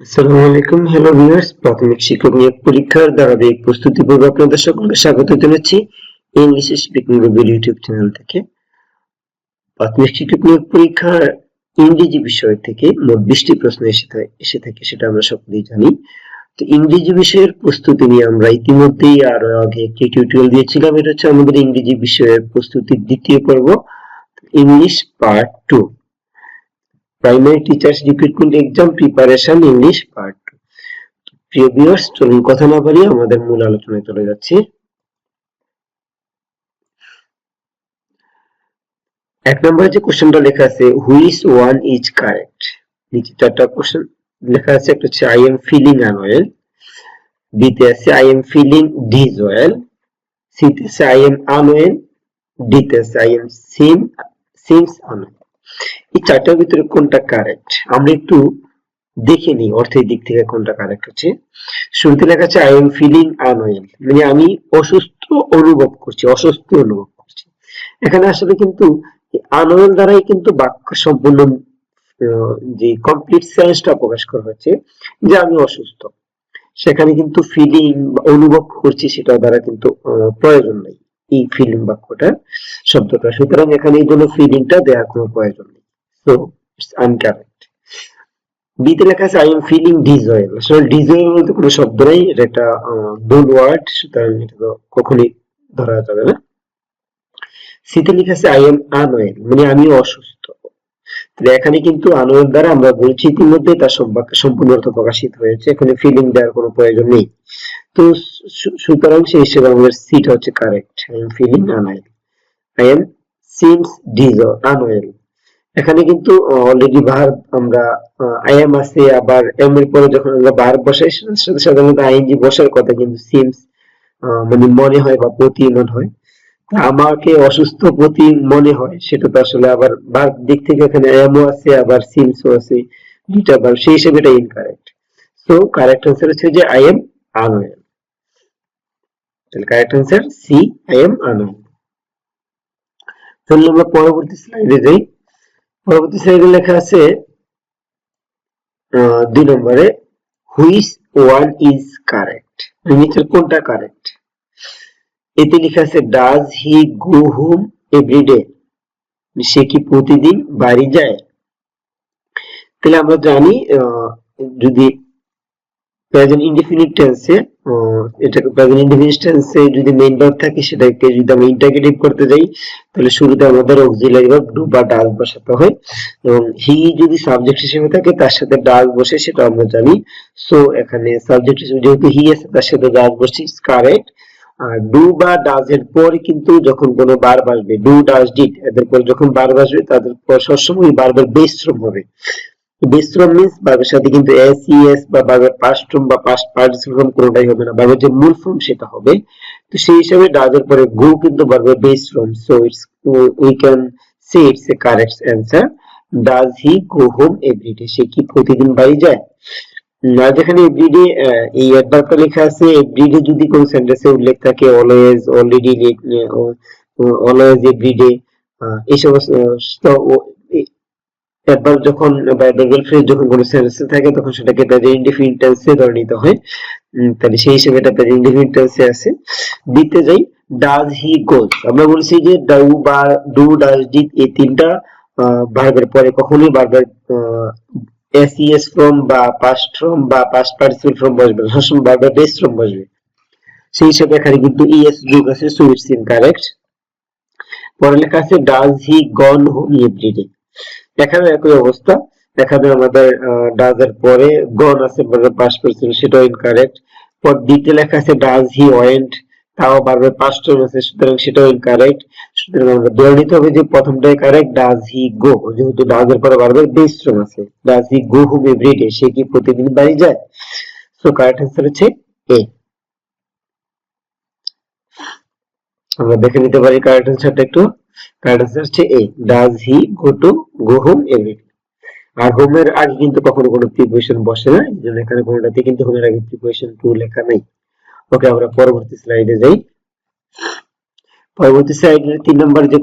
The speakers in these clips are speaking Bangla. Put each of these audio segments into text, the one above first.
আসসালামু আলাইকুম হ্যালো প্রাথমিক শিক্ষক নিয়োগ পরীক্ষার ধারাবাহিক প্রস্তুতি পূর্বে আপনাদের সকলকে স্বাগত জানাচ্ছি ইংলিশ স্পিকিং রবির ইউটিউব চ্যানেল থেকে। প্রাথমিক শিক্ষক নিয়োগ পরীক্ষার ইংরেজি বিষয় থেকে মোট বিশটি প্রশ্ন এসে এসে থাকে, সেটা আমরা সকলেই জানি। তো ইংরেজি বিষয়ের প্রস্তুতি নিয়ে আমরা ইতিমধ্যেই আরও আগে একটি টিউটোরিয়াল দিয়েছিলাম, এটা হচ্ছে আমাদের ইংরেজি বিষয়ের প্রস্তুতির দ্বিতীয় পর্ব English part two primary teachers recruitment exam preparation English part প্রিয় ভিউয়ার্স চলুন কথা না বাড়িয়ে আমাদের মূল আলোচনায় চলে যাচ্ছি। এক নম্বরে যে কোশ্চেনটা লেখা আছে হুইচ ওয়ান ইজ কারেক্ট নিচে চারটা কোশ্চেন লেখা আছে, একটা হচ্ছে I am feeling unwell বিতে আছে আই এম ফিলিং ডিজওয়েল সিতে আছে আই এম আনওয়েল ডিতে আছে I am seem seems unwell এই চারটার ভিতরে কোনটা কারেক্ট আমরা একটু দেখে নিই অর্থের দিক থেকে কোনটা কারেক্ট হচ্ছে। শুরুতে লেখা আছে আই এম ফিলিং আনওয়েল মানে আমি অসুস্থ অনুভব করছি অসুস্থ অনুভব করছি। এখানে আসলে কিন্তু আনওয়েল দ্বারাই কিন্তু বাক্য সম্পূর্ণ যে কমপ্লিট সেন্সটা প্রকাশ করা হচ্ছে, যে আমি অসুস্থ। সেখানে কিন্তু ফিলিং অনুভব করছি সেটা দ্বারা কিন্তু প্রয়োজন নেই। এই ফিলিং বাক্যটা শব্দটা। সুতরাং এখানে এই জন্য ফিলিংটা দেওয়ার কোনো প্রয়োজন নেই। সো ইটস আনকারেক্ট বিতে লেখা আছে আই এম ফিলিং ডিজয়েল আসলে ডিজয়েল বলতে কোনো শব্দ নেই, এটা একটা ভুল ওয়ার্ড সুতরাং এটা তো কখনই ধরা যাবে না। সিতে লেখা আছে আই এম আনওয়েল মানে আমি অসুস্থ। তাহলে এখানে কিন্তু আনওয়েল দ্বারা আমরা বলছি ইতিমধ্যে তার সম্পূর্ণ অর্থ প্রকাশিত হয়েছে, এখানে ফিলিং দেওয়ার কোনো প্রয়োজন নেই। তো সুতরাং সেই হিসেবে আমাদের সিটা হচ্ছে correct I am feeling unwell I am seems Dizo unwell এখানে কিন্তু অলরেডি ভার্ব আমরা আই এম আছে, আবার এম এর পরে যখন আমরা ভার্ব বসাই সাথে সাধারণত আইএনজি বসার কথা, কিন্তু সিমস মানে মনে হয় বা প্রতিমন হয়। আমাকে অসুস্থ প্রতি মনে হয়, সেটা তো আসলে আবার ভার্ব দিক থেকে এখানে এমও আছে, আবার সিমসও আছে, দুইটা ভার্ব সেই হিসেবে এটা ইনকারেক্ট সো কারেক্ট আনসার হচ্ছে যে আই এম আনওয়েল তাহলে correct answer C I am unwell তাহলে আমরা পরবর্তী স্লাইডে যাই। পরবর্তী স্লাইডে লেখা আছে দুই নম্বরে, হুইচ ওয়ান ইজ কারেক্ট? নিচের কোনটা কারেক্ট? এতে লেখা আছে, does he go home every day সে কি প্রতিদিন বাড়ি যায়? তাহলে আমরা জানি যদি প্রেজেন্ট ইনডিফিনিট টেন্সে প্রেজেন্ট ইনডিফিনিট টেন্সে যদি মেইন ভার্ব থাকে, সেটাকে যদি আমরা ইন্টারগেটিভ করতে যাই, তাহলে শুরুতে আমাদের অক্সিলারি ভার্ব ডু বা ডাজ বসাতে হয়। এবং হি যদি সাবজেক্ট হিসেবে থাকে, তার সাথে ডাজ বসে, সেটা আমরা জানি। সো এখানে সাবজেক্ট হিসেবে যেহেতু হি আছে, তার সাথে ডাজ বসে কারেক্ট আর ডু বা ডাজ এর পরে কিন্তু যখন কোনো বার্ব আসবে ডু ডাজ ডিড এদের পর যখন বার্ব আসবে, তাদের পর সবসময় বার্বের বেস্ট্রম হবে। বেস্ট্রম মিন্স বার্বের সাথে কিন্তু এস ই এস বা বার্বের পাস্ট ফর্ম বা পাস্ট পার্টিসিপল ফর্ম কোনোটাই হবে না। বার্বের যে মূল ফর্ম সেটা হবে। তো সেই হিসাবে ডাজের পরে গো কিন্তু বার্বের base form so it's we can say it's a correct answer does he go home every day সে কি প্রতিদিন বাড়ি যায়? না, যেখানে এভরিডে এই অ্যাডভার্বটা লেখা আছে এভরিডে যদি কোন সেন্টেন্সে উল্লেখ থাকে অলওয়েজ অলরেডি অলওয়েজ এভরিডে এই সমস্ত আহ, তো ও- এ- অ্যাডভার্ব যখন অ্যাডভার্বিয়াল ফ্রেজ যখন কোনো সেন্টেন্সে থাকে তখন সেটাকে প্রেজেন্ট ইনডিফিনিট টেন্সে ধরে নিতে হয়। তাহলে সেই হিসেবে এটা প্রেজেন্ট ইনডিফিনিট টেন্সে আছে। দিতে যাই ডাজ হি গোজ আমরা বলছি যে ডু বা ডু ডাজ ডিড এই তিনটা ভার্বের পরে কখনোই ভার্বের এসইএস ফ্রম বা পাস্ট ফ্রম বা পাস্ট পার্টিসিপল ফ্রম বসবে সবসময় ভার্বের বেস ফ্রম বসবে। সেই হিসেবে এখানে কিন্তু ইএস যোগ আছে সো ইটস ইনকারেক্ট পরে লেখা আছে does he gone home every day এখানে একই অবস্থা। এখানে আমাদের ডাজ এর পরে গন আছে মানে পাস্ট পার্সন সেটাও ইনকারেক্ট পর দিতে লেখা আছে ডাজ হি ওয়েন্ট তাও বারবার টাইম আছে সুতরাং সেটাও ইনকারেক্ট সুতরাং আমরা ধরে নিতে হবে যে প্রথমটাই কারেক্ট ডাজ হি গো যেহেতু ডাজ এর পরে বারবার বেস ফর্ম আছে does he go home every day সে কি প্রতিদিন বাড়ি যায়? সো কারেক্ট অ্যান্সার হচ্ছে এ আমরা দেখে নিতে পারি কারেক্ট অ্যান্সারটা একটু। ওকে আমরা পরবর্তী যাই। পরবর্তী তিন নম্বর যে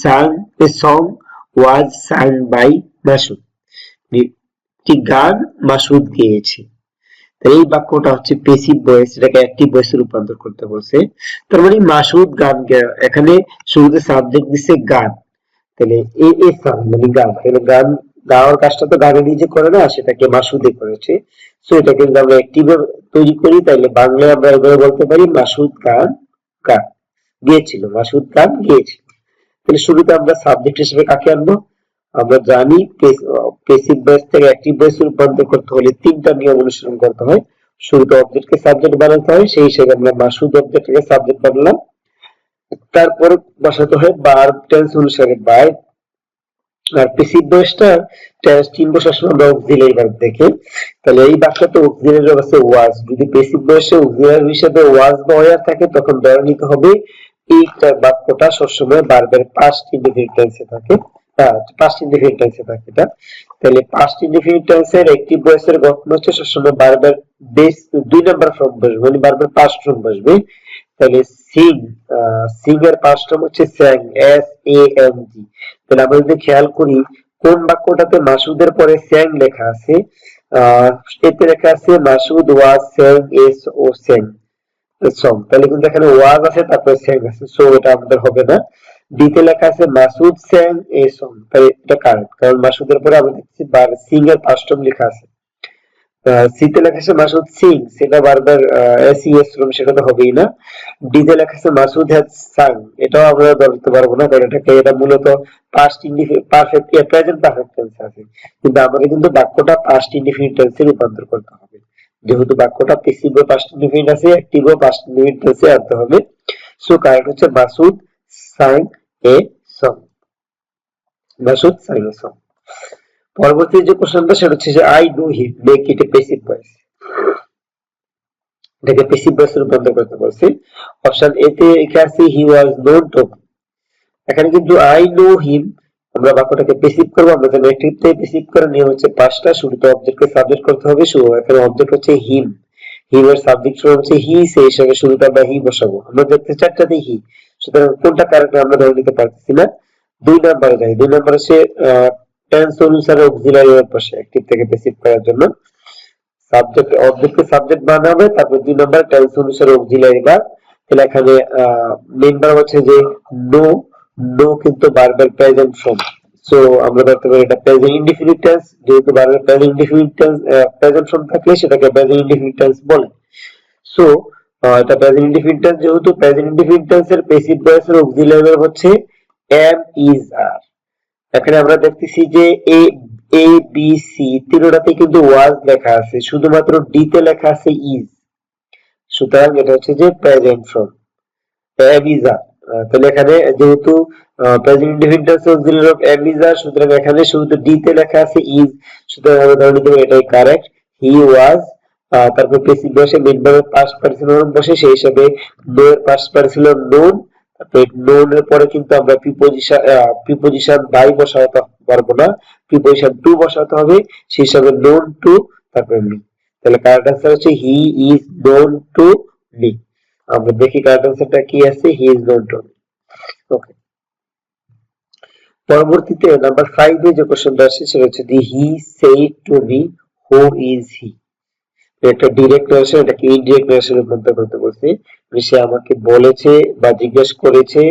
সাং ওয়াজ বাই একটি গান মাসুদ গেয়েছে। এই বাক্যটা হচ্ছে পেসিভ ভয়েস এটাকে অ্যাক্টিভ ভয়েসে রূপান্তর করতে বলছে। তার মানে মাসুদ গান এখানে শুরুতে সাবজেক্ট দিচ্ছে গান। তাহলে এ এ সাউন্ড মানে গান। তাহলে গান, গাওয়ার কাজটা তো গানে নিজে করে না, সেটাকে মাসুদে করেছে। সো এটাকে যদি আমরা অ্যাক্টিভ তৈরি করি, তাহলে বাংলায় আমরা এভাবে বলতে পারি, মাসুদ গান গান। গিয়েছিল, মাসুদ গান গিয়েছিল। তাহলে শুরুতে আমরা সাবজেক্ট হিসেবে কাকে আনব? আমরা জানি পেসিভ ভয়েস থেকে অ্যাক্টিভ ভয়েস রূপান্তর করতে হলে তিনটা নিয়ম অনুসরণ করতে হয়। শুরুতে অবজেক্টকে সাবজেক্ট বানাতে হয়, সেই হিসেবে আমরা মাসুদ অবজেক্টকে সাবজেক্ট বানালাম। তারপরে বসাতে হয় ভার্ব টেন্স অনুসারে ভার্ব আর পেসিভ ভয়েসটা টেন্স তিন বসার সময় আমরা অক্সিলারি ভার্ব দেখে। তাহলে এই বাক্যতে অক্সিলারি ভার্ব আছে ওয়াজ যদি পেসিভ ভয়েসে অক্সিলারি হিসেবে ওয়াজ বা ওয়ার থাকে, তখন ধরে নিতে হবে এই বাক্যটা সবসময় ভার্বের পাস্ট ইনডিফিনিট টেন্সে থাকে এটা। তাহলে টেন্সের ভয়েসের গঠন হচ্ছে সবসময় ভার্বের বেস দুই নাম্বার ফর্ম বসবে মানে পাস্ট ফর্ম বসবে। তাহলে সিং সিং এর হচ্ছে স্যাং এস এ জি তাহলে আমরা যদি খেয়াল করি, কোন বাক্যটাতে মাসুদের পরে স্যাং লেখা আছে এতে লেখা আছে Masud was sang S O sang song তাহলে কিন্তু এখানে ওয়াজ আছে, তারপরে স্যাং আছে। সো এটা আমাদের হবে না। ডিতে লেখা আছে মাসুদ স্যাং এ সং তাহলে এটা কারেক্ট কারণ মাসুদের পরে আমরা দেখছি বার সিং এর পাস্ট ফর্ম লেখা আছে। সিতে লেখা আছে মাসুদ সিং, সেটা বারবার এস ই এস রুম তো হবেই না। ডিতে লেখা আছে মাসুদ হ্যাজ সাং, এটাও আমরা ধরতে পারব না, কারণ এটা মূলত past perfect present perfect tense আছে। কিন্তু আমাকে কিন্তু বাক্যটা পাস্ট ইনডিফিনিট টেন্সে রূপান্তর করতে হবে। যেহেতু বাক্যটা পেসিভ পাস্ট ইনডিফিনিট আছে অ্যাক্টিভ পাস্ট ইনডিফিনিট টেন্সে আনতে হবে। সো কারেক্ট হচ্ছে Masud sang a song Masud sang পরবর্তী যে কোশ্চেনটা সেটা হচ্ছে যে I know him make it a passive voice এটাকে পেসিভ ভয়েসে রূপান্তর করতে বলছি। অপশন এ তে এখানে আছে হি ওয়াজ নোন টু এখানে কিন্তু আই নো হিম আমরা বাক্যটাকে পেসিভ করব আমরা জানি একটিতে পেসিভ করার নিয়ম হচ্ছে পাঁচটা শুরুতে অবজেক্টকে সাবজেক্ট করতে হবে শুরু এখানে অবজেক্ট হচ্ছে হিম হিম এর সাবজেক্ট হচ্ছে হি সেই হিসাবে শুরুতে আমরা হি বসাবো। আমরা দেখতে চারটাতেই হি সুতরাং কোনটা কারেক্ট আমরা ধরে নিতে পারতেছি না? দুই নাম্বারে যাই দুই নাম্বার হচ্ছে টেন্স অনুসারে অক্সিলারি বসে অ্যাক্টিভ থেকে পেসিভ করার জন্য। সাবজেক্ট অবজেক্টকে সাবজেক্ট বানানো হবে তারপর দুই নাম্বার টেন্স অনুসারে অক্সিলারি ভার্ব তাহলে এখানে ভার্ব হচ্ছে যে নো নো কিন্তু বারবার প্রেজেন্ট ফর্ম সো আমরা ধরতে পারি এটা প্রেজেন্ট ইনডিফিনিট টেন্স যেহেতু বারবার present indefinite tense present form থাকলে সেটাকে প্রেজেন্ট ইনডিফিনিট টেন্স বলে। সো এটা প্রেজেন্ট ইনডিফিনিট যেহেতু প্রেজেন্ট ইনডিফিনিট ভার্ব হচ্ছে এম ইজ আর এখানে আমরা দেখতেছি যে এ এ বি সি তিনটাতে কিন্তু ওয়াজ লেখা আছে, শুধুমাত্র ডি তে লেখা আছে ইজ সুতরাং এটা হচ্ছে যে present form am is are তাহলে এখানে যেহেতু present indefinite auxiliary of am is are সুতরাং এখানে শুধু ডি তে লেখা আছে ইজ সুতরাং আমরা ধরে নিতে এটাই কারেক্ট হি ওয়াজ তারপর পেসিভ বসে মেইন ভার্বের পাস্ট পার্টিসিপল বসে, সেই হিসাবে নো এর পাস্ট নোন। নোন এর পরে কিন্তু আমরা প্রিপোজিশন প্রিপোজিশন বাই বসাতে পারব না। প্রিপোজিশন টু বসাতে হবে, সেই হিসাবে নোন টু তারপরে মি। তাহলে কারেক্ট আনসার হচ্ছে he is known to me আমরা দেখি কারেক্ট আনসারটা কি আছে he is known to me okay পরবর্তীতে নাম্বার 5 এ যে কোশ্চেনটা আসছে, সেটা হচ্ছে the he said to me who is he একটা ডিরেক্ট আসে এটাকে ইনডিরেক্ট আসে রূপান্তর করতে বলছে? সে আমাকে বলেছে বা জিজ্ঞেস করেছে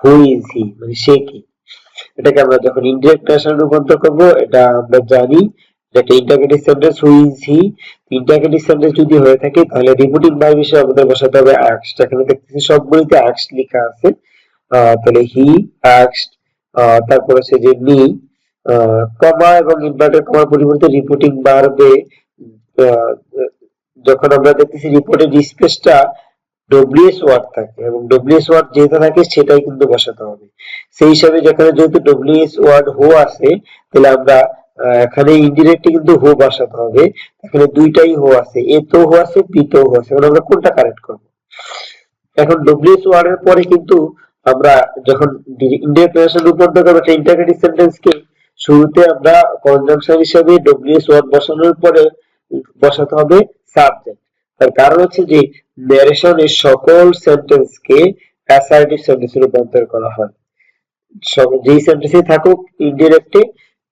হু ইজ হি মানে সে কি? এটাকে আমরা যখন ইনডিরেক্ট আসলে রূপান্তর করব, এটা আমরা জানি একটা interrogative sentence who is he interrogative sentence যদি হয়ে থাকে, তাহলে রিপিটিং ভার্ব হিসেবে আমাদের বসাতে হবে আস্কড এখানে দেখতেছি সবগুলিতে আস্কড লেখা আছে। তাহলে হি আস্কড তারপর হচ্ছে যে মি কমা এবং ইনভার্টেড কমার পরিবর্তে রিপিটিং ভার্বে যখন আমরা দেখতেছি রিপোর্টের স্পেসটা ডব্লিউএস ওয়ার্ড থাকে এবং ডব্লিউএস ওয়ার্ড যেটা থাকে সেটাই কিন্তু বসাতে হবে। সেই হিসাবে যেখানে যেহেতু ডব্লিউএস ওয়ার্ড হো আছে, তাহলে আমরা এখানে ইনডিরেক্টলি কিন্তু হো বসাতে হবে। এখানে দুইটাই হো আছে, এ তো হো আছে পি তো হো আছে। এখন আমরা কোনটা কারেক্ট করব? এখন ডব্লিউএস ওয়ার্ড এর পরে কিন্তু আমরা যখন ইনডিরেক্ট রিলেশন রূপান্তর করব একটা ইন্টারগেটিভ সেন্টেন্সকে শুরুতে আমরা কনজাংশন হিসেবে ডব্লিউএস ওয়ার্ড বসানোর পরে বসাতে হবে সাবজেক্ট তার কারণ হচ্ছে যে ন্যারেশনের সকল সেন্টেন্সকে অ্যাসার্টিভ সেন্টেন্সে রূপান্তর করা হয়। যেই সেন্টেন্সে থাকুক ইনডিরেক্টে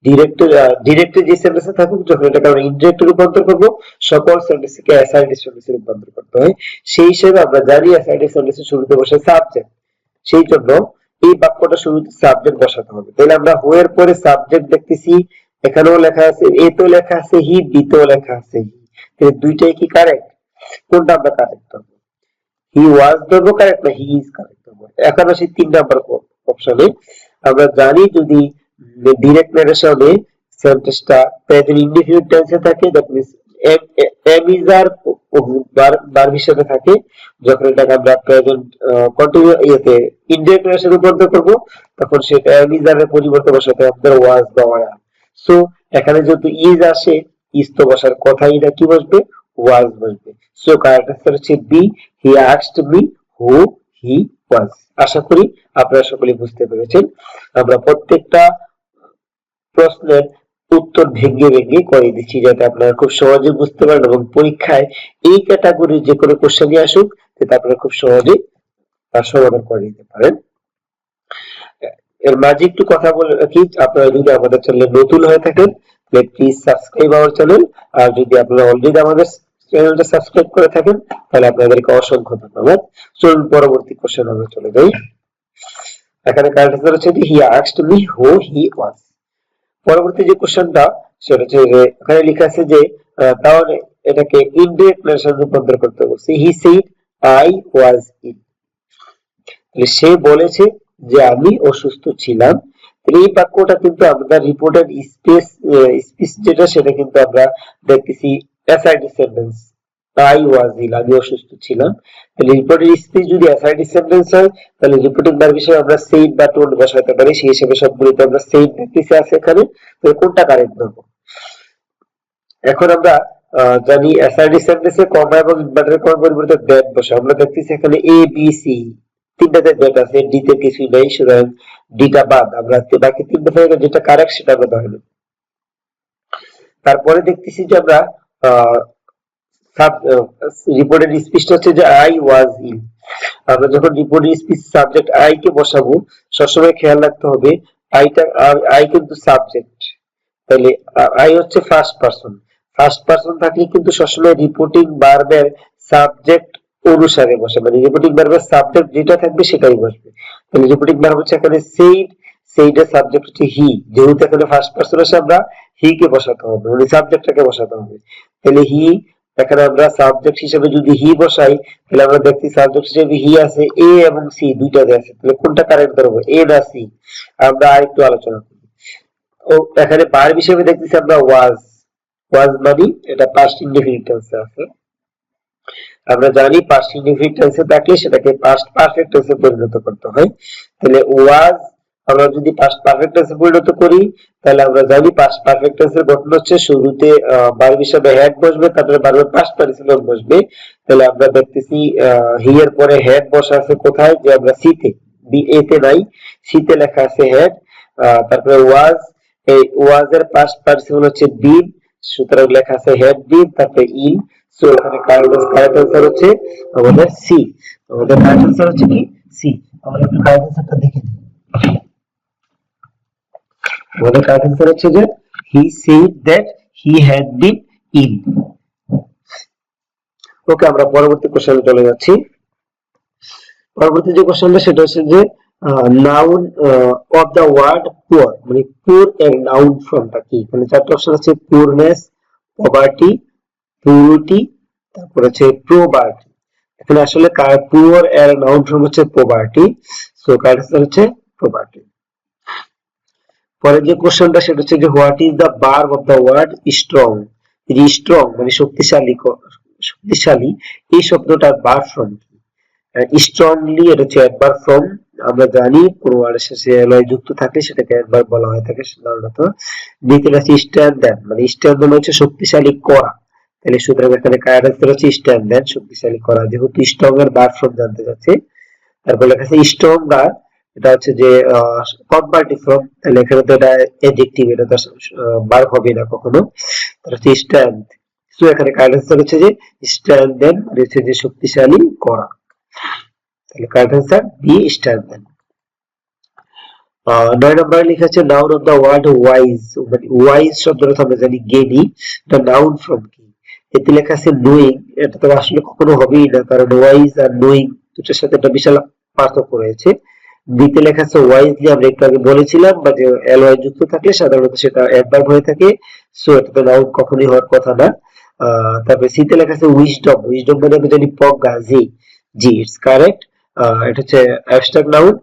ডিরেক্ট ডিরেক্ট যে সেন্টেন্সে থাকুক, যখন আমরা ইনডিরেক্টে রূপান্তর সকল সেন্টেন্সকে সেন্টেন্সে রূপান্তর করতে হয়। সেই হিসেবে আমরা জানি অ্যাসাইডেড সেন্টেন্সের শুরুতে বসে সাবজেক্ট সেই জন্য এই বাক্যটা শুরুতে সাবজেক্ট বসাতে হবে। তাহলে আমরা হু পরে সাবজেক্ট দেখতেছি এখানেও লেখা আছে এ তো লেখা আছে, হি বি তো লেখা আছে, হি। তাহলে দুইটাই কি কারেক্ট কোনটা আমরা কারেক্ট করব? হি ওয়াজ ধরবো কারেক্ট না হি ইজ কারেক্ট ধরবো। এখন আসি তিন নাম্বার অপশনে আমরা জানি যদি ডিরেক্ট নারেশনে সেন্টেন্সটা প্রেজেন্ট ইনডিফিনিট টেন্সে থাকে that means am is are verb হিসেবে থাকে। যখন এটাকে আমরা প্রেজেন্ট কন্টিনিউ ইয়েতে ইনডিরেক্ট নারেশনে রূপান্তর করব, তখন সেটা এম ইজ এর পরিবর্তে বসাতে আমাদের ওয়াজ বা ওয়ার সো এখানে যেহেতু ইজ আসে ইজ তো বসার কথাই না, কি বসবে? ওয়াজ বসবে। সো কারেক্ট আনসার হচ্ছে B he asked me who he was আশা করি আপনারা সকলে বুঝতে পেরেছেন। আমরা প্রত্যেকটা প্রশ্নের উত্তর ভেঙে ভেঙে করে দিচ্ছি যাতে আপনারা খুব সহজে বুঝতে পারেন এবং পরীক্ষায় এই ক্যাটাগরির যে কোনো কোশ্চেনই আসুক, যাতে আপনারা খুব সহজে তার সমাধান করে দিতে পারেন। এর মাঝে একটু কথা বলে রাখি, আপনারা যদি আমাদের চ্যানেলে নতুন হয়ে থাকেন প্লিজ সাবস্ক্রাইব আওয়ার চ্যানেল আর যদি আপনারা অলরেডি আমাদের চ্যানেলটা সাবস্ক্রাইব করে থাকেন, তাহলে আপনাদেরকে অসংখ্য ধন্যবাদ। চলুন, পরবর্তী কোশ্চেন আমরা চলে যাই। এখানে কারেক্ট আনসার হচ্ছে হি আস্কড মি হু হি ওয়াজ পরবর্তী যে কোশ্চেনটা সেটা হচ্ছে যে, এখানে লেখা আছে যে তাহলে এটাকে ইনডিরেক্ট নারেশন রূপান্তর করতে বলছে। হি সেড আই ওয়াজ ইল সে বলেছে যে আমি অসুস্থ ছিলাম এই বাক্যটা কিন্তু আমরা রিপোর্টেড স্পেস স্পিচ যেটা, সেটা কিন্তু আমরা দেখতেছি aside sentence I was ill আমি অসুস্থ ছিলাম। তাহলে স্পিচ যদি অ্যাসাইড সেন্টেন্স হয়, তাহলে রিপোর্টিং আমরা বা টোন বসাতে পারি, সেই হিসেবে সবগুলোতে আমরা সেইড দেখতেছি আছে এখানে। কোনটা কারেক্ট ধরবো? এখন আমরা জানি অ্যাসাইড সেন্টেন্সে কমা এবং ইনভার্টার কমার পরিবর্তে বসে আমরা দেখতেছি এখানে এ বি সি আছে ডি তে নাই, সুতরাং ডিটা বাদ, আমরা বাকি যেটা কারেক্ট সেটা আমরা ধরে নেব। তারপরে দেখতেছি যে আমরা রিপোর্টেড স্পিচটা হচ্ছে যে আই ওয়াজ ইন আমরা যখন রিপোর্টেড স্পিচ সাবজেক্ট আই কে বসাবো, সবসময় খেয়াল রাখতে হবে আইটা আই কিন্তু সাবজেক্ট তাহলে আই হচ্ছে ফার্স্ট পারসন ফার্স্ট পারসন থাকলে কিন্তু সবসময় রিপোর্টিং ভার্বের সাবজেক্ট অনুসারে বসে মানে রিপোর্টিং ভার্বের সাবজেক্ট যেটা থাকবে সেটাই বসবে। তাহলে রিপোর্টিং ভার্ব হচ্ছে এখানে সেইড সেইটার সাবজেক্ট হচ্ছে হি যেহেতু এখানে ফার্স্ট পারসন আছে আমরা হি কে বসাতে হবে মানে সাবজেক্টটাকে বসাতে হবে। তাহলে হি এখানে আমরা সাবজেক্ট হিসেবে যদি হি বসাই, তাহলে আমরা দেখছি সাবজেক্ট হিসেবে হি আছে এ এবং সি দুইটাতে আছে। তাহলে কোনটা কারেক্ট ধরবো এ না সি আমরা আরেকটু আলোচনা করি। ও, এখানে ভার্ব হিসেবে দেখতেছি আমরা ওয়াজ ওয়াজ মানে এটা পাস্ট ইনডেফিনিট টেন্সে আছে। আমরা জানি পাস্ট ইনডেফিনিট টেন্সে থাকলে সেটাকে পাস্ট পারফেক্ট টেন্সে পরিণত করতে হয়। তাহলে ওয়াজ আমরা যদি পাস্ট পারফেক্ট টেন্সে পরিণত করি, তাহলে আমরা জানি পাস্ট পারফেক্ট টেন্সের গঠন হচ্ছে শুরুতে ভার্ব হিসেবে হ্যাড বসবে, তারপরে ভার্বের পাস্ট পার্টিসিপল বসবে। তাহলে আমরা দেখতেছি হি এর পরে হেড বসা আছে কোথায়? যে আমরা সিতে বি এ তে নাই সিতে লেখা আছে হেড তারপরে ওয়াজ এই ওয়াজ এর পাস্ট পার্টিসিপল হচ্ছে বিন সুতরাং লেখা আছে হেড বিন তারপরে ইন সো এখানে কারেক্ট কারেক্ট আনসার হচ্ছে আমাদের সি আমাদের কারেক্ট আনসার হচ্ছে কি? সি আমরা একটু কারেক্ট আনসারটা দেখে আমাদের কারেক্ট আনসার হচ্ছে যে he said that he had been ill okay আমরা পরবর্তী কোশ্চেনে চলে যাচ্ছি। পরবর্তী যে কোশ্চেনটা সেটা হচ্ছে যে noun of the word poor মানে পুর এর নাউন ফর্মটা কি? মানে চারটি অপশন আছে পুরনেস পভার্টি পুরিটি, তারপর হচ্ছে প্রোবার্টি এখানে আসলে কার পুয়ার এর নাউন ফর্ম হচ্ছে পভার্টি সো কারেক্ট হচ্ছে প্রোবার্টি পরে যে কোশ্চেনটা সেটা হচ্ছে যে হোয়াট ইজ দ্য বার অফ দা ওয়ার্ড স্ট্রং এই স্ট্রং মানে শক্তিশালী শক্তিশালী, এই শব্দটার বার ফ্রম কি? স্ট্রংলি এটা হচ্ছে অ্যাডভার্ব ফ্রম আমরা জানি কোন ওয়ার্ডের শেষে লয় যুক্ত থাকলে সেটাকে একবার বলা হয়ে থাকে সাধারণত। দ্বিতীয় আছে স্ট্যান্ড দেন মানে স্ট্যান্ড দেন হচ্ছে শক্তিশালী করা। তাহলে সুতরাং এখানে কারেক্ট হচ্ছে স্ট্যান্ড দেন শক্তিশালী করা। যেহেতু স্ট্রং এর বার ফ্রম জানতে যাচ্ছে তারপর লেখা আছে স্ট্রঙ্গার এটা হচ্ছে যে কনভার্টিভ ফর্ম তাহলে এখানে তো এটা এডজেক্টিভ এটা তো বার হবে না কখনো। তাহলে হচ্ছে স্ট্যান্ড সো এখানে আনসার হচ্ছে যে স্ট্যান্ড দেন হচ্ছে যে শক্তিশালী করা। তাহলে আনসার বি স্ট্যান্ড দেন নয় নম্বরে লেখা আছে noun of the word wise মানে ওয়াইজ শব্দটা আমরা জানি জ্ঞানী, এটা নাউন ফ্রম কি? এতে লেখা আছে নোয়িং এটা তো আসলে কখনো হবেই না, কারণ ওয়াইজ আর নোয়িং দুটোর সাথে একটা বিশাল পার্থক্য রয়েছে। দিতে লেখা আছে ওয়াইজলি আমরা একটু আগে বলেছিলাম বা যে এলওয়াই যুক্ত থাকলে সাধারণত সেটা অ্যাডভার্ব হয়ে থাকে সো এটা তো নাউন কখনোই হওয়ার কথা না। তারপরে সিতে লেখা আছে উইজডম উইজডম মানে আমরা জানি প্রজ্ঞা জি জি ইটস কারেক্ট এটা হচ্ছে অ্যাবস্ট্রাক্ট নাউন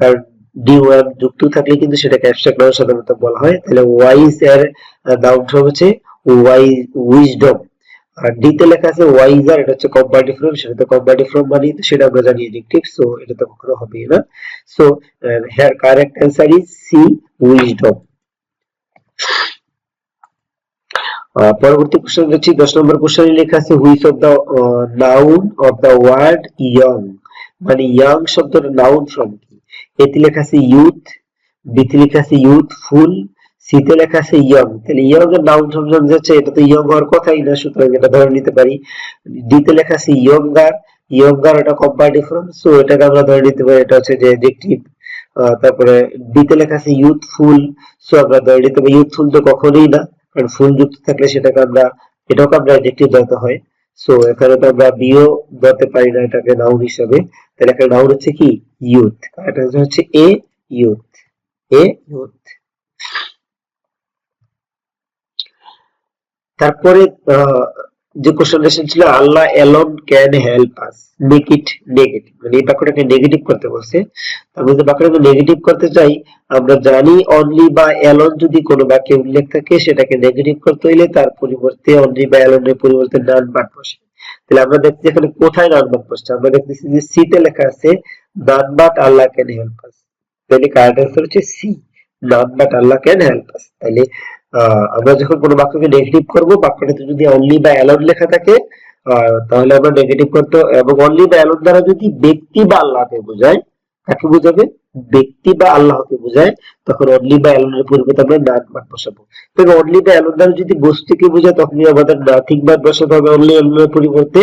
কারণ ডি ওয়ান যুক্ত থাকলে কিন্তু সেটাকে অ্যাবস্ট্রাক্ট নাউন সাধারণত বলা হয়। তাহলে ওয়াইজ এর নাউন হচ্ছে ওয়াই উইজডম আর ডিতে লেখা আছে ওয়াইজার এটা হচ্ছে কম্পারেটিভ ফর্ম সেটা তো কম্পারেটিভ ফর্ম মানে তো সেটা আমরা জানি এডিকটিভ সো এটা তো কখনো হবে না। So here correct answer is C wisdom পরবর্তী কোশ্চেন দেখছি, দশ নম্বর কোশ্চেনে লেখা আছে which of the noun of the word young মানে ইয়ং শব্দটা নাউন ফ্রম কি? এতে লেখা আছে ইউথ বিতে লেখা আছে ইউথফুল সিতে লেখা আছে ইয়ং তাহলে ইয়ং এর নাউন জানা যাচ্ছে, এটা তো ইয়ং হওয়ার কথাই না, সুতরাং এটা ধরে নিতে পারি। ডিতে লেখা আছে ইয়ঙ্গার ইয়ঙ্গার এটা কম্পারেটিভ ফর্ম সো এটাকে আমরা ধরে নিতে পারি, এটা হচ্ছে যে অ্যাডজেক্টিভ তারপরে ডিতে লেখা আছে ইউথফুল সো আমরা ধরে নিতে পারি ইউথফুল তো কখনোই না, কারণ ফুল যুক্ত থাকলে সেটাকে আমরা এটাকে আমরা অ্যাডজেক্টিভ ধরতে হয়। সো এখানে তো আমরা বিও ধরতে পারি না এটাকে নাউন হিসাবে। তাহলে এখানে নাউন হচ্ছে কি? ইউথ এটা হচ্ছে এ ইউথ এ ইউথ তারপরে যে কোশ্চেন এসেছিল, Allah alone can help us make it negative মানে এই বাক্যটাকে নেগেটিভ করতে বলছে। আমরা যদি বাক্যটাকে নেগেটিভ করতে চাই, আমরা জানি অনলি বা এলন যদি কোনো বাক্যে উল্লেখ থাকে, সেটাকে নেগেটিভ করতে হইলে তার পরিবর্তে অনলি বা এলনের পরিবর্তে নান বাট বসে। তাহলে আমরা দেখছি এখানে কোথায় নান বাট বসছে? আমরা দেখতেছি যে সিতে লেখা আছে none but Allah can help us তাহলে কারেক্ট অ্যান্সার হচ্ছে C none but Allah can help us তাহলে আমরা যখন কোনো বাক্যকে নেগেটিভ করব, বাক্যটাতে যদি অনলি বা অ্যালোন লেখা থাকে তাহলে আমরা নেগেটিভ করতে এবং অনলি বা অ্যালোন দ্বারা যদি ব্যক্তি বা আল্লাহকে বোঝায়, কাকে বোঝাবে? ব্যক্তি বা আল্লাহকে বোঝায়, তখন অনলি বা অ্যালোনের পরিবর্তে আমরা নান বাদ বসাবো। তবে অনলি বা অ্যালোন দ্বারা যদি বস্তুকে বোঝায় তখনই আমাদের নাথিং বাদ বসাতে হবে অনলি অ্যালোনের পরিবর্তে।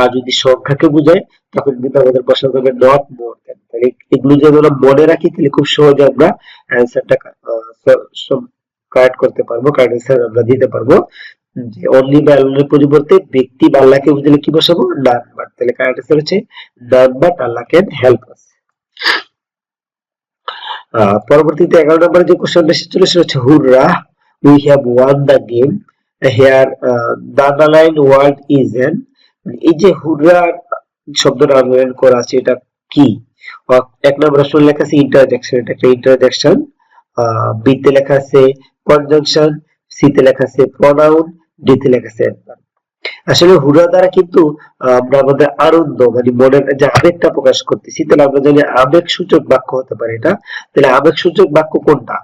আর যদি সংখ্যাকে বোঝায়, তখন কিন্তু আমাদের বসাতে হবে নট মোর দেন তাহলে এগুলো যদি আমরা মনে রাখি, তাহলে খুব সহজে আমরা অ্যান্সারটা কারেক্ট করতে পারব কারেক্ট অ্যান্সার আমরা দিতে পারব। যে অনলি বা অ্যালোনের পরিবর্তে ব্যক্তি বা আল্লাহকে বুঝলে কি বসাবো? নান বাট তাহলে কারেক্ট অ্যান্সার হচ্ছে none but Allah can help us পরবর্তীতে এগারো নম্বরে যে কোশ্চেনটা এসেছিল, সেটা হচ্ছে hurrah we have won the game here the underline word is an এই যে হুররা শব্দটা আন্ডারলাইন করা আছে, এটা কি? এক নম্বর অপশন লেখা আছে ইন্টারজেকশন এটা একটা ইন্টারজেকশন বিতে লেখা আছে কনজাংশন সিতে লেখা আছে প্রনাউন ডিতে লেখা আছে। আসলে হুরা দ্বারা কিন্তু আমরা আমাদের আনন্দ মানে মনের যে আবেগটা প্রকাশ করতেছি, তাহলে আমরা জানি আবেগ সূচক বাক্য হতে পারে এটা। তাহলে আবেগ সূচক বাক্য কোনটা?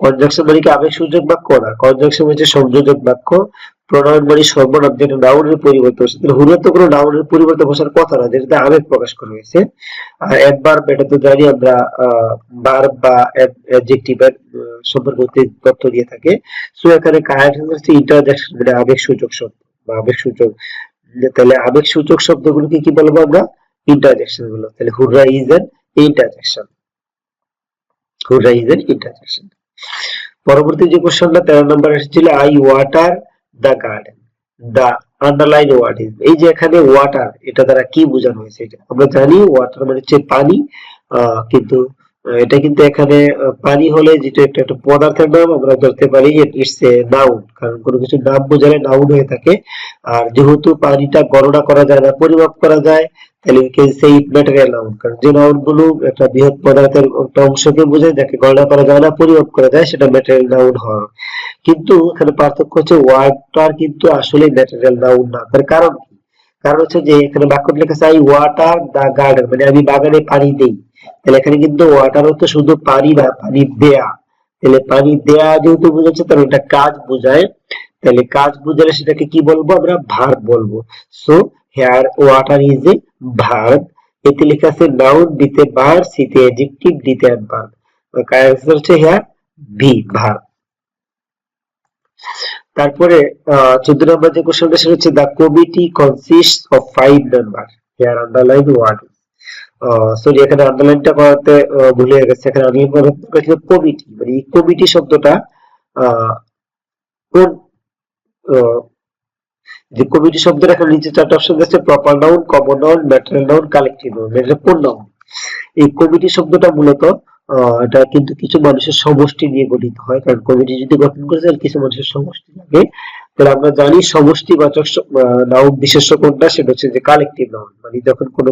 কনজাংশন মানে কি আবেগ সূচক বাক্য না? কনজাংশন হচ্ছে সংযোজক বাক্য। প্রণয়ন মানে সর্বনাম যেটা নাউনের পরিবর্তে বসে তাহলে হুরা তো কোনো নাউনের পরিবর্তে বসার কথা না, যেটাতে আবেগ প্রকাশ করা হয়েছে। আর অ্যাডভার্ব এটা তো জানি আমরা ভার্ব বা অ্যাডজেক্টিভের সম্পর্কে তথ্য দিয়ে থাকে। সো এখানে কারেক্ট হচ্ছে ইন্টারজেকশন মানে আবেগ সূচক শব্দ। বা আবেগ সূচক, তাহলে আবেগ সূচক শব্দগুলোকে কি বলব আমরা? ইন্টারজেকশনগুলো তাহলে hurrah is an interjection hurrah is an interjection পরবর্তী যে কোশ্চেনটা তেরো নম্বর এসেছিল I water the garden the underline word is এই যে এখানে ওয়াটার এটা দ্বারা কি বোঝানো হয়েছে? আমরা জানি ওয়াটার মানে হচ্ছে পানি কিন্তু এটা কিন্তু এখানে পানি হলে যেটা একটা একটা পদার্থের নাম আমরা ধরতে পারি ইটস এ নাউন কারণ কোনো কিছু নাম বোঝালে নাউন হয়ে থাকে। আর যেহেতু পানিটা গণনা করা যায় না, পরিমাপ করা যায় তাহলে একটা সেটা কিন্তু এখানে পার্থক্য হচ্ছে ওয়াটার কিন্তু আসলে না। কারণ দা গার্ডেন মানে আমি বাগানে পানি দেই। তাহলে এখানে কিন্তু ওয়াটার হচ্ছে শুধু পানি না পানি দেয়া। তাহলে পানি দেয়া যেহেতু বোঝাচ্ছে তাহলে এটা কাজ বোঝায়। তাহলে কাজ বুঝালে সেটাকে কি বলব আমরা? ভার বলব। So here water is a verb এতে লেখা আছে নাউন দিতে বার সিতে অ্যাডজেক্টিভ দিতে অ্যাডভার্ব কারেক্ট হচ্ছে হেয়ার ভি ভার্ব তারপরে চোদ্দ নম্বর যে কোশ্চেনটা সেটা হচ্ছে the committee consist of five member here underline word sorry এখানে আন্ডারলাইনটা করাতে ভুলে গেছে। এখানে আন্ডারলাইন করাতে কমিটি মানে এই কমিটি শব্দটা কোন যে কমিটি শব্দের এখানে নিচে চারটা অপশন আছে proper noun common noun material noun collective noun এটা কোন নাউন এই কমিটি শব্দটা মূলত এটা কিন্তু কিছু মানুষের সমষ্টি নিয়ে গঠিত হয়। কারণ কমিটি যদি গঠন করে তাহলে কিছু মানুষের সমষ্টি লাগে। তাহলে আমরা জানি সমষ্টি সমষ্টিবাচক নাউন বিশেষ্য কোনটা, সেটা হচ্ছে যে কালেকটিভ নাউন মানে যখন কোনো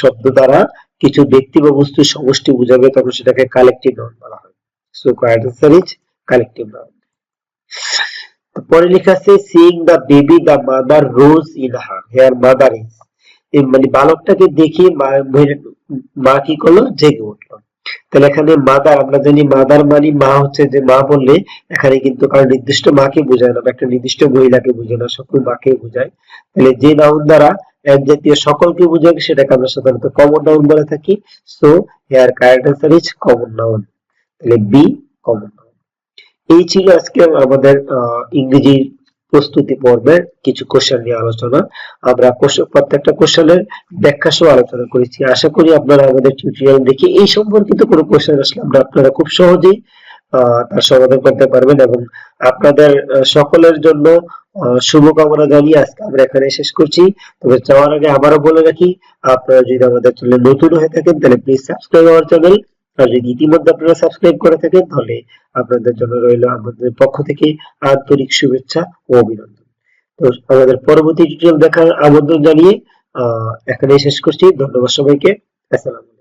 শব্দ দ্বারা কিছু ব্যক্তি বা বস্তুর সমষ্টি বোঝাবে, তখন সেটাকে কালেকটিভ নাউন বলা হয়। So answer is collective noun পরে লেখা আছে seeing the baby the mother rose in her here mother is মানে বালকটাকে দেখে মা কি করল? জেগে উঠল। তাহলে এখানে মাদার আমরা জানি মাদার মানে মা হচ্ছে যে মা বললে এখানে কিন্তু কারও নির্দিষ্ট মাকে বোঝায় না একটা নির্দিষ্ট মহিলাকে বোঝায় না, সকল মাকে বোঝায়। তাহলে যে নাউন দ্বারা এক জাতীয় সকলকে বোঝায়, সেটাকে আমরা সাধারণত কমন নাউন বলে থাকি। So here correct answer is common noun তাহলে বি কমন নাউন এই ছিল আজকে আমাদের ইংরেজি প্রস্তুতি পর্বের কিছু কোশ্চেন নিয়ে আলোচনা। আমরা প্রত্যেকটা কোশ্চেনের ব্যাখ্যা সহ আলোচনা করেছি। আশা করি আপনারা আমাদের টিউটোরিয়াল দেখে এই সম্পর্কিত কোনো কোশ্চেন আসলে আমরা আপনারা খুব সহজেই তার সমাধান করতে পারবেন এবং আপনাদের সকলের জন্য শুভকামনা জানিয়ে আজকে আমরা এখানে শেষ করছি। তবে যাওয়ার আগে আবারও বলে রাখি, আপনারা যদি আমাদের চ্যানেলে নতুন হয়ে থাকেন তাহলে প্লিজ সাবস্ক্রাইব আওয়ার চ্যানেল আর যদি ইতিমধ্যে আপনারা সাবস্ক্রাইব করে থাকেন, তাহলে আপনাদের জন্য রইল আমাদের পক্ষ থেকে আন্তরিক শুভেচ্ছা ও অভিনন্দন। তো আমাদের পরবর্তী টিউটোরিয়াল দেখার আমন্ত্রণ জানিয়ে, আহ, এখানেই শেষ করছি। ধন্যবাদ সবাইকে। আসসালামু